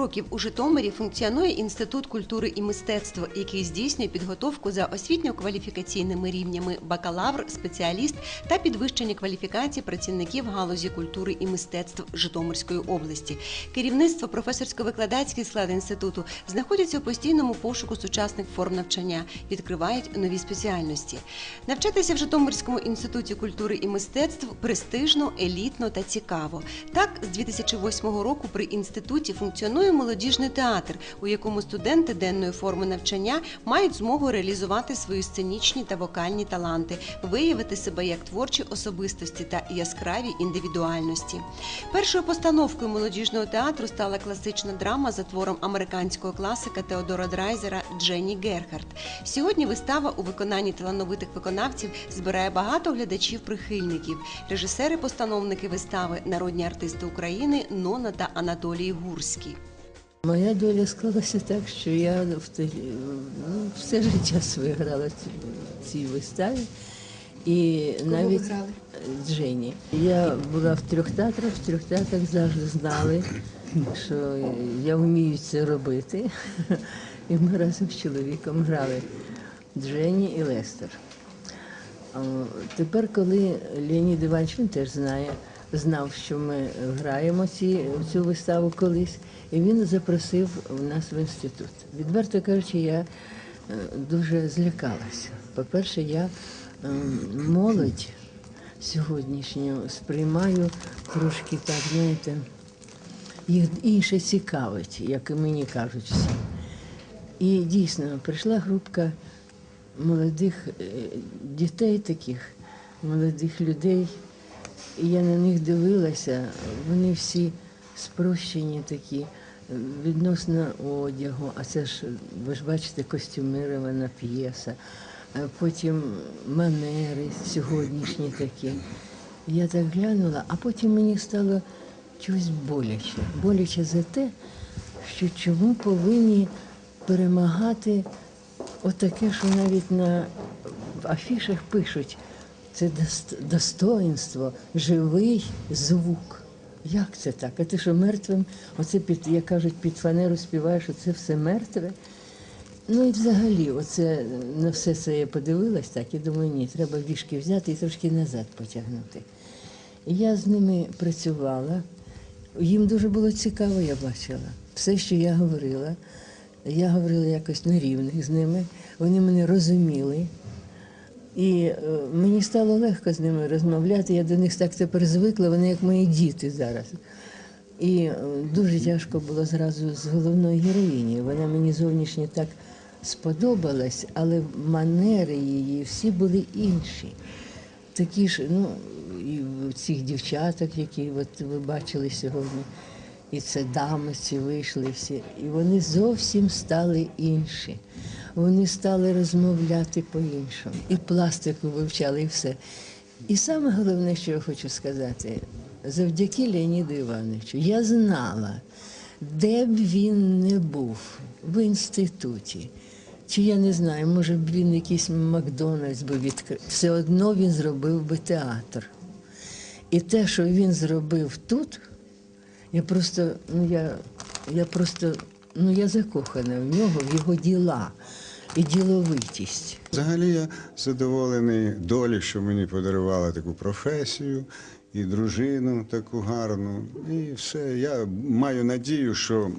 Років у Житомирі функціонує інститут культури і мистецтва, який здійснює підготовку за освітньо-кваліфікаційними рівнями бакалавр, спеціаліст та підвищення кваліфікації працівників галузі культури і мистецтв Житомирської області. Керівництво, професорсько-викладацький склад інституту знаходяться у постійному пошуку сучасних форм навчання, відкривають нові спеціальності. Навчатися в Житомирському інституті культури і мистецтв престижно, елітно та цікаво. Так, з 2008 року при інституті функціонує молодіжний театр, у якому студенти денної форми навчання мають змогу реалізувати свої сценічні та вокальні таланти, виявити себе як творчі особистості та яскраві індивідуальності. Першою постановкою молодіжного театру стала класична драма за твором американського класика Теодора Драйзера Дженні Герхард. Сьогодні вистава у виконанні талановитих виконавців збирає багато глядачів-прихильників. Режисери-постановники вистави народні артисти України Нона та Анатолій Гурський. Моя доля склалася так, що я в те- ну, все життя своє грала ці- цій виставі. І навіть Джені. Я була в трьох театрах, в трьох театрах завжди знали, що я вмію це робити. І ми разом з чоловіком грали Джені і Лестер. Тепер, коли Леонід Іванович, він теж знає, знав, що ми граємо ці, цю виставу колись, і він запросив в нас в інститут. Відверто кажучи, я е, дуже злякалася. По-перше, я ем, молодь сьогоднішню сприймаю трошки так, знаєте, їх інше цікавить, як і мені кажуть всі. І дійсно прийшла групка молодих е, дітей таких, молодих людей. І я на них дивилася, вони всі спрощені такі відносно одягу, а це ж, ви ж бачите, костюмирована п'єса, потім манери сьогоднішні такі. Я так глянула, а потім мені стало чогось боляче. Боляче за те, що чому повинні перемагати отаке, що навіть на афішах пишуть, це достоинство, живий звук. Як це так? А ти що мертвим? Оце під, як кажуть, під фанеру співаєш, оце все мертве. Ну і взагалі, оце на все це я подивилась так і думаю, ні, треба вішки взяти і трошки назад потягнути. Я з ними працювала. Їм дуже було цікаво, я бачила. Все, що я говорила, я говорила якось на рівних з ними. Вони мене розуміли. І е, мені стало легко з ними розмовляти. Я до них так тепер звикла, вони як мої діти зараз. І е, дуже тяжко було зразу з головною героїні. Вона мені зовнішньо так сподобалась, але манери її всі були інші. Такі ж, ну, і цих дівчаток, які от ви бачили сьогодні, і це дами ці вийшли всі. І вони зовсім стали інші. Вони стали розмовляти по-іншому. І пластику вивчали, і все. І саме головне, що я хочу сказати, завдяки Леоніду Івановичу, я знала, де б він не був в інституті. Чи я не знаю, може б він якийсь Макдональдс би відкрив. Все одно він зробив би театр. І те, що він зробив тут, я просто, ну я, я просто, ну я закохана в нього, в його діла і діловитість. Взагалі я задоволений долі, що мені подарувала таку професію і дружину таку гарну. І все. Я маю надію, що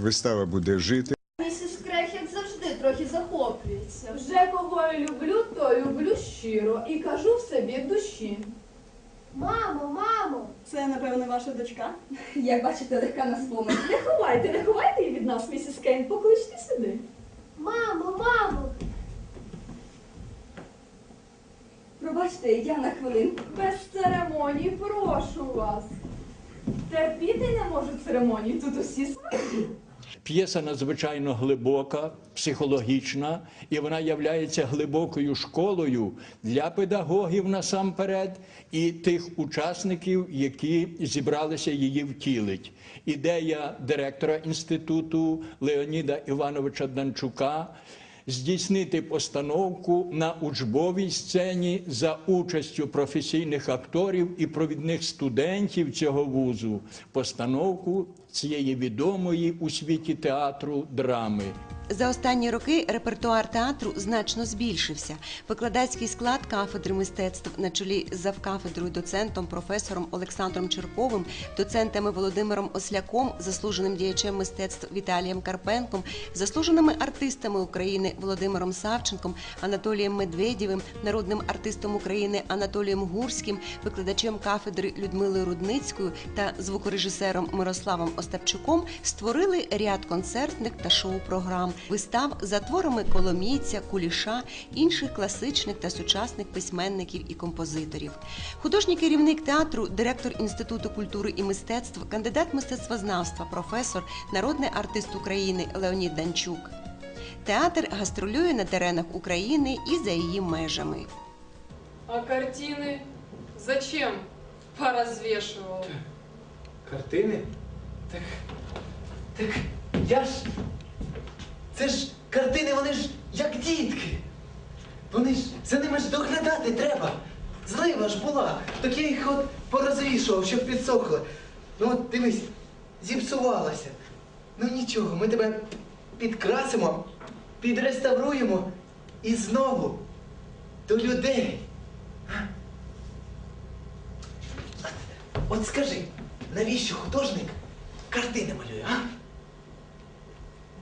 вистава буде жити. Місіс Крехет завжди трохи захоплюється. Вже кого я люблю, то люблю щиро і кажу все від душі. Мамо, мамо, Це, напевно, ваша дочка. Як бачите, легка на спомин. Не ховайте, не ховайте її від нас, місіс Кейн, покличте сюди. Мамо, мамо. Пробачте, я на хвилинку. Без церемоній, прошу вас. Терпіти не можу церемонії, тут усі свої. П'єса надзвичайно глибока, психологічна, і вона являється глибокою школою для педагогів насамперед і тих учасників, які зібралися її втілить. Ідея директора інституту Леоніда Івановича Данчука здійснити постановку на учбовій сцені за участю професійних акторів і провідних студентів цього вузу. Постановку цієї відомої у світі театру драми. За останні роки репертуар театру значно збільшився. Викладацький склад кафедри мистецтв на чолі з завкафедрою доцентом професором Олександром Черковим, доцентами Володимиром Осляком, заслуженим діячем мистецтв Віталієм Карпенком, заслуженими артистами України Володимиром Савченком, Анатолієм Медведєвим, народним артистом України Анатолієм Гурським, викладачем кафедри Людмилою Рудницькою та звукорежисером Мирославом Остапчуком створили ряд концертних та шоу-програм, вистав за творами Коломійця, Куліша, інших класичних та сучасних письменників і композиторів. Художній керівник театру, директор Інституту культури і мистецтв, кандидат мистецтвознавства, професор, народний артист України Леонід Данчук. Театр гастролює на теренах України і за її межами. А картины зачем поразвешивал? Картини? Так. Так я ж. Це ж картини, вони ж як дітки. Вони ж за ними ж доглядати треба. Злива ж була. Так я їх от порозвішував, щоб підсохли. Ну от дивись, зіпсувалася. Ну нічого, ми тебе підкрасимо, підреставруємо і знову до людей. От скажи, навіщо художник картини малює, а?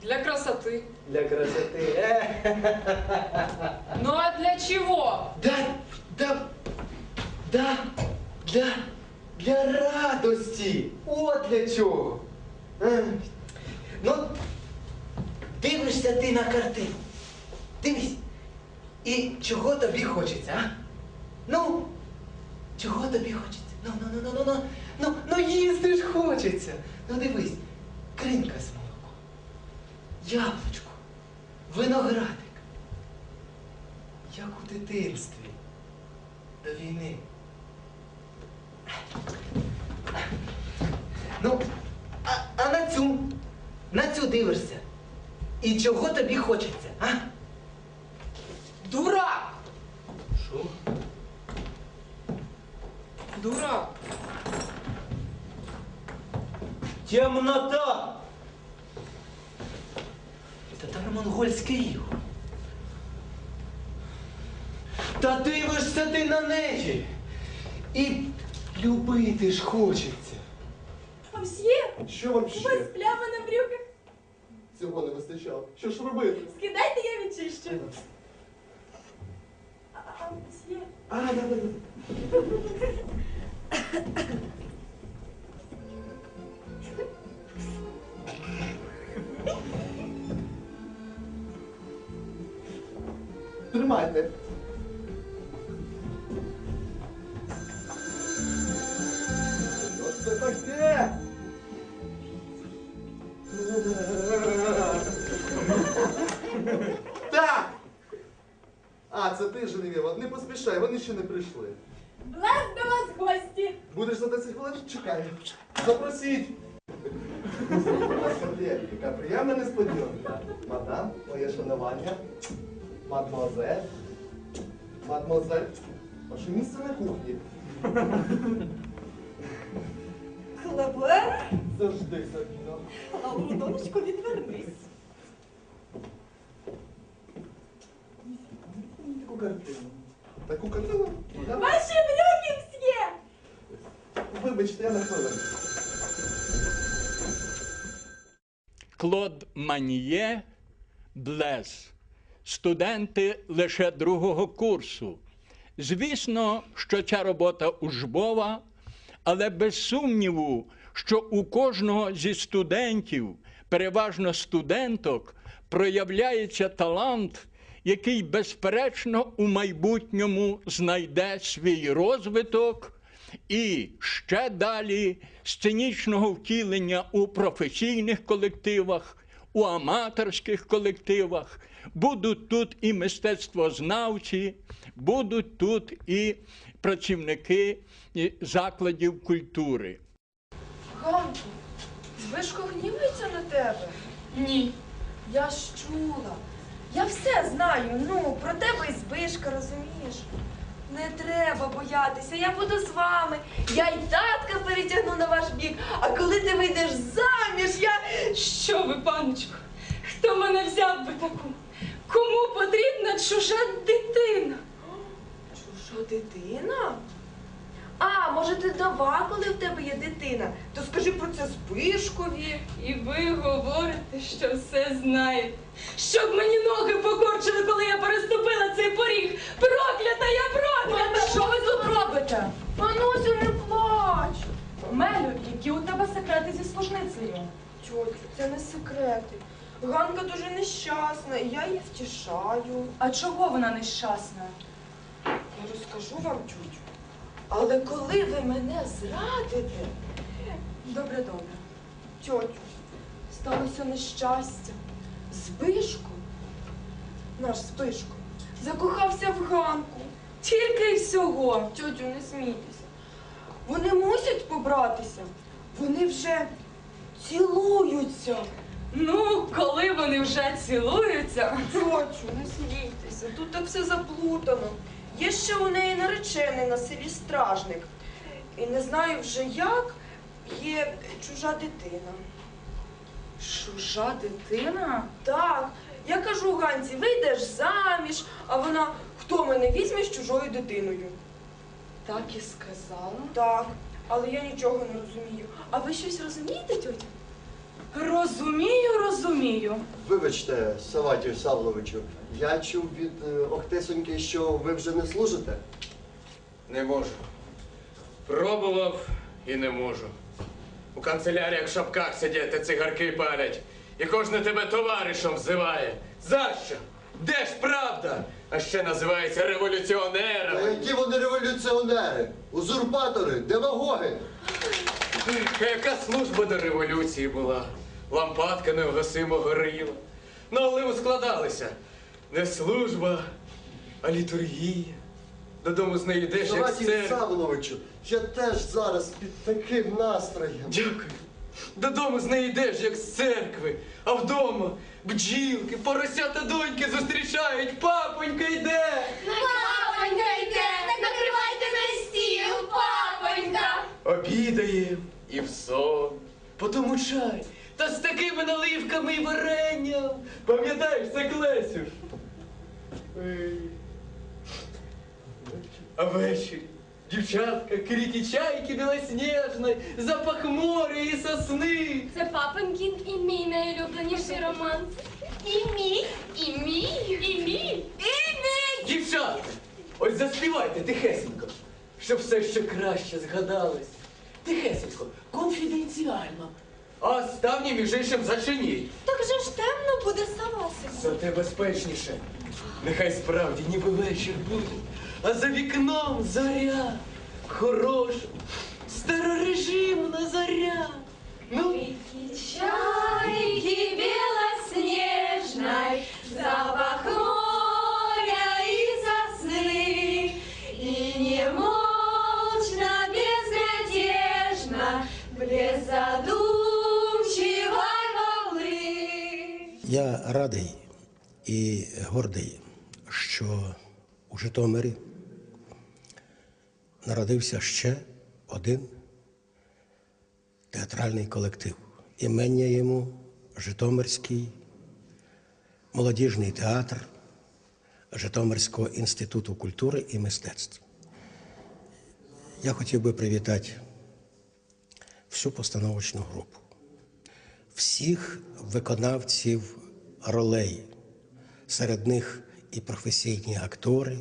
Для красоты. Для красоти. Е. Ну а для чего? Да, да, да, для, для радості. От для чого. Е. Ну, дивишся ти на картину. Дивись. І чого тобі хочеться, а? Ну, чого тобі хочеться? Ну, ну, ну, ну, ну, ну, ну, ну їсти ж хочеться. Ну дивись, кринка з молоком, яблучко, виноградик. Як у дитинстві до війни. Ну, а, а на цю, на цю дивишся. Чого тобі хочеться, а? Дурак! Що? Дурак! Темнота! Татаро-монгольське іго. Та дивишся ти на неї. І любити ж хочеться. Мсьє, Що вам у вас ще? Пляма на брюках. Цього не вистачало. Що ж робити? Скидайте, я відчищу. А, а, мсьє, А, да, да, да. Тримайте. Поспішай, ще не прийшли. блес до вас гості. Будеш за 10 хвилин? Чекай. Запросіть. Господи, яка приємна несподіванка. Мадам, моє шанування. Мадмуазель. Мадмуазель. Ваше місце на кухні. Хлебе, Завжди, Сабіно. Лаурудоночко, відвернись. Таку картину. Таку картину? Да? Ваші брюки, мсьє. Вибачте, я на хвилину. Клод Маньє Блес. Студенти лише другого курсу. Звісно, що ця робота учбова, але без сумніву, що у кожного зі студентів, переважно студенток, проявляється талант, який, безперечно, у майбутньому знайде свій розвиток і ще далі сценічного втілення у професійних колективах, у аматорських колективах. Будуть тут і мистецтвознавці, будуть тут і працівники закладів культури. Ганку, Збишко гнівається на тебе? Ні. Я ж чула. Я все знаю, ну, про тебе і Збишка, розумієш? Не треба боятися, я буду з вами. Я й татка перетягну на ваш бік. А коли ти вийдеш заміж, я. Що ви, паночко? Хто мене взяв би таку? Кому потрібна чужа дитина? Чужа дитина? А, може, ти дова, коли в тебе є дитина? То скажи про це Збишкові. І ви говорите, що все знаєте. Щоб мені ноги покорчили, коли я переступила цей поріг. Проклята я проклята! Що ви тут робите? Манусю, не плач. Мелю, які у тебе секрети зі служницею? Тьотю, це не секрети. Ганка дуже нещасна, і я її втішаю. А чого вона нещасна? Я розкажу вам, тютю. Але коли ви мене зрадите, Добре, добре. тьотю, сталося нещастя. Збишко, наш Збишко, закохався в Ганку. Тільки й всього. Тьотю, не смійтеся. Вони мусять побратися. Вони вже цілуються. Ну, коли вони вже цілуються. Тьотю, не смійтеся, тут так все заплутано. Є ще у неї наречений на селі стражник. І не знаю вже як, є чужа дитина. Чужа дитина? Так, я кажу Ганці, вийдеш заміж, а вона хто мене візьме з чужою дитиною? Так і сказала. Так, але я нічого не розумію. А ви щось розумієте, тьотя? Розумію, розумію. Вибачте, Саватію Савловичу, я чув від е, Охтисоньки, що ви вже не служите. Не можу. Пробував і не можу. У канцеляріях в шапках сидять, цигарки палять. І кожен тебе товаришем взиває. За що? Де ж правда? А ще називається Та революціонером. які вони революціонери, узурпатори, демагоги. А яка служба до революції була? Лампадка невгасимо горіла. Ну, але ускладалися. Не служба, а літургія. Додому з нею йдеш, як з церкви. Савловичу, я теж зараз під таким настроєм. Дякую. Додому з неї йдеш, як з церкви, а вдома бджілки, поросята доньки зустрічають, папонька йде. Папонька йде, накривайте на стіл, папонька. Обідає і в сон. Потім у чай. Та з такими наливками і варенням. Пам'ятаєш, це Клесю? Ей. А ввечері дівчатка, крики чайки білосніжної, запах моря і сосни. Це папонькін і мій найулюбленіший романс. І мій, і мій, і мій, і мій. Дівчатка, ось заспівайте тихесенько, щоб все ще краще згадалось. Тихесенько, конфіденціально. А останнє між іншим зачиніть. Так же ж темно буде Савасику. Зате безпечніше. Нехай справді ніби вечір буде, а за вікном заря. Хороша, старорежимна заря. Ну, Чайки белоснежной, запах блеск задумчивой. Я радий і гордий, що у Житомирі народився ще один театральний колектив. Імення йому Житомирський молодіжний театр Житомирського інституту культури і мистецтв. Я хотів би привітати всю постановочну групу всіх виконавців ролей. Серед них і професійні актори,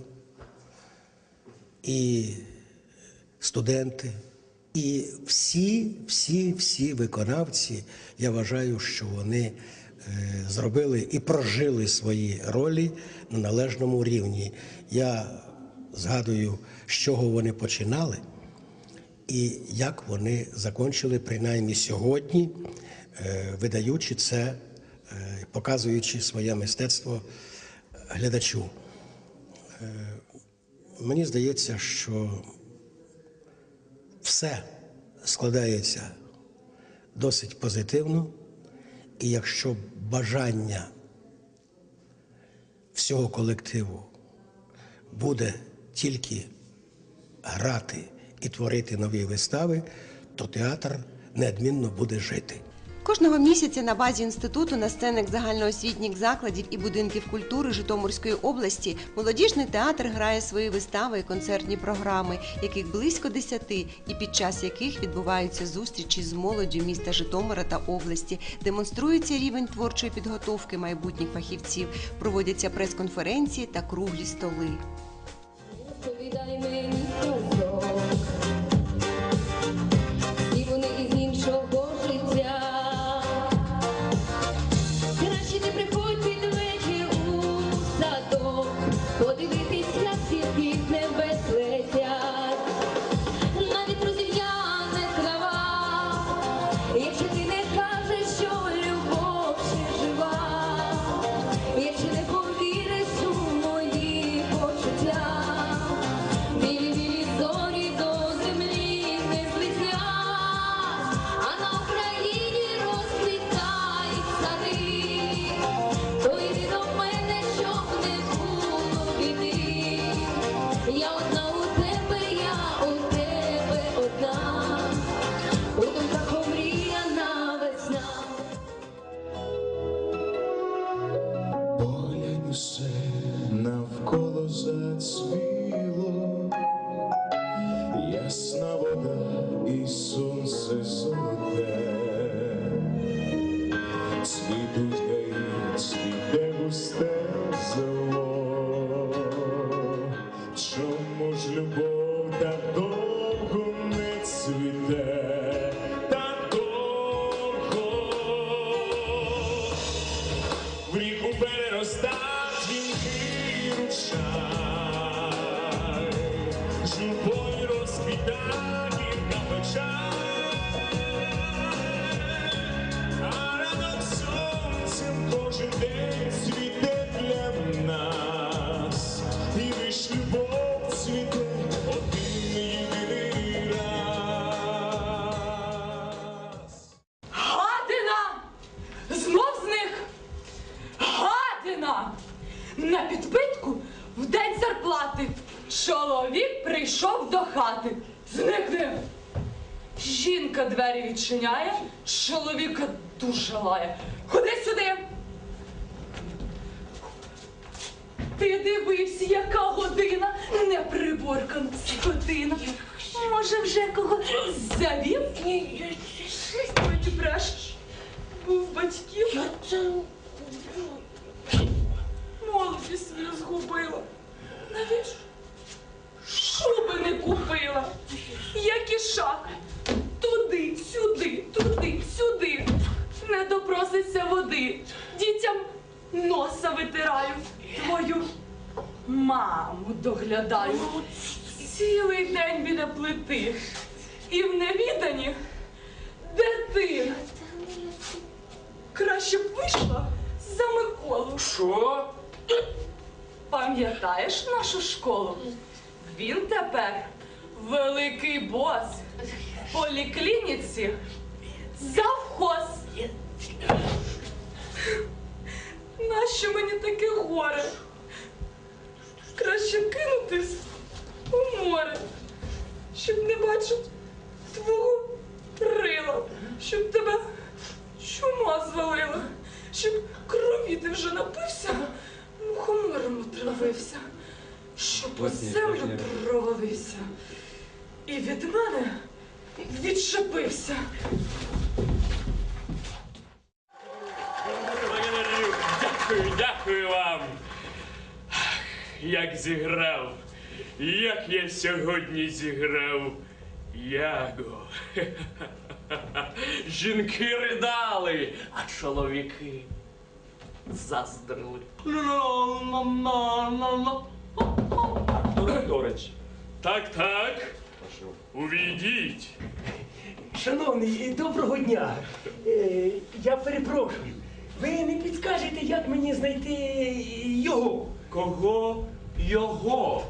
і студенти, і всі, всі, всі виконавці, я вважаю, що вони е, зробили і прожили свої ролі на належному рівні. Я згадую, з чого вони починали і як вони закончили, принаймні сьогодні, е, видаючи це, е, показуючи своє мистецтво глядачу. Е, Мені здається, що все складається досить позитивно, і якщо бажання всього колективу буде тільки грати і творити нові вистави, то театр неодмінно буде жити. Кожного місяця на базі інституту на сценах загальноосвітніх закладів і будинків культури Житомирської області молодіжний театр грає свої вистави і концертні програми, яких близько десяти, і під час яких відбуваються зустрічі з молоддю міста Житомира та області, демонструється рівень творчої підготовки майбутніх фахівців, проводяться прес-конференції та круглі столи. Відчиняє, чоловіка дуже лає. Ходи сюди! Ти дивився, яка година, неприборкана скотина. Може, вже кого завів? Ні, ти. Був батьків. Молодість свою згубила. Навіщо? Шуби не купила. Як і шах. Туди, сюди, туди, сюди. Не допроситься води. Дітям носа витираю. Твою маму доглядаю. Цілий день біля плити. І в невідані, де ти? Краще б вийшла за Миколу. Що? Пам'ятаєш нашу школу? Він тепер великий бос. Поліклініці завхоз. Нащо мені таке горе? Краще кинутись у море, щоб не бачить твого рила, щоб тебе чума звалила, щоб крові ти вже напився, мухомором отравився, щоб у землю провалився і від мене відчепився. Дякую, дякую вам. Як зіграв, як я сьогодні зіграв Яго. Жінки ридали, а чоловіки заздрили. Дорич. Так, так. Увійдіть. Шановний, доброго дня. Е, Я перепрошую. Ви не підскажете, як мені знайти його? Кого його,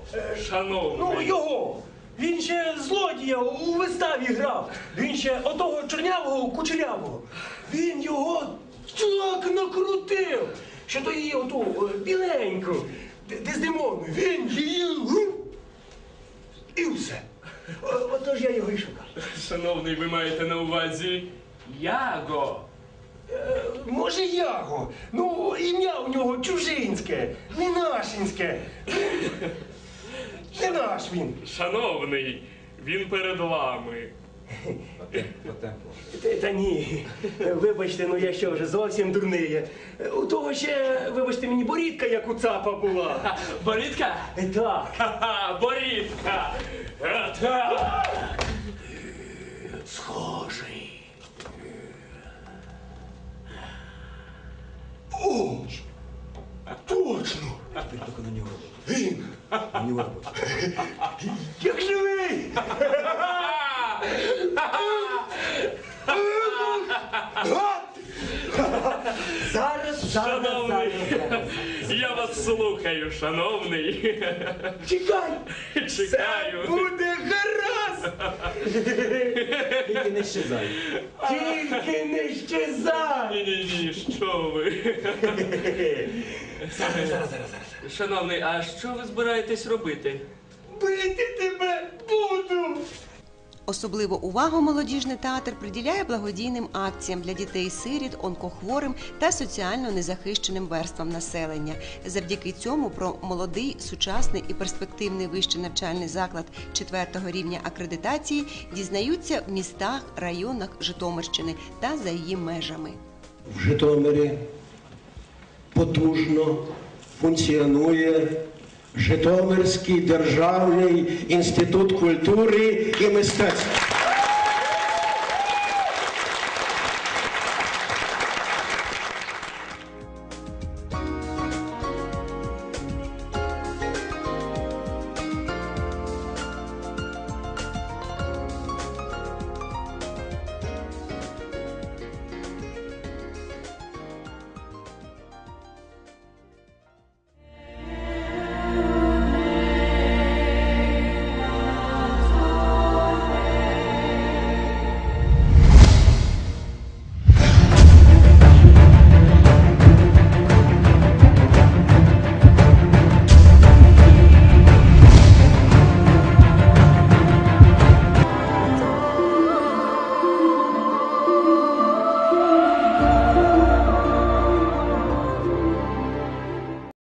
шановний? Ну, його. Він ще злодія у виставі грав. Він ще отого чорнявого кучерявого. Він його так накрутив, що то її оту е, біленьку, Д- Дездемону. Він її. І все. О- Отож я його і шукав. Шановний, ви маєте на увазі Яго. Е, Може, Яго. Ну, ім'я у нього чужинське, не нашинське. Не наш він. Шановний, він перед вами. Та, та ні. Вибачте, ну я що вже зовсім дурний. У того ще, вибачте мені, борідка, як у цапа була. Борідка? Так. Ха-ха, борідка! Е, так. Схожий. О! Точно! Він! Як живий! Зараз, зараз, Шановний, зараз, зараз. я вас слухаю, шановний. Чекай! Чекаю. Все буде гаразд! Тільки не щезай. Тільки не щезай! Ні-ні-ні, що ви? Зараз, зараз, зараз, зараз. Шановний, а що ви збираєтесь робити? Бити тебе! Особливу увагу молодіжний театр приділяє благодійним акціям для дітей-сиріт, онкохворим та соціально незахищеним верствам населення. Завдяки цьому про молодий, сучасний і перспективний вищий навчальний заклад четвертого рівня акредитації дізнаються в містах, районах Житомирщини та за її межами. В Житомирі потужно функціонує Житомирський державний інститут культури і мистецтв.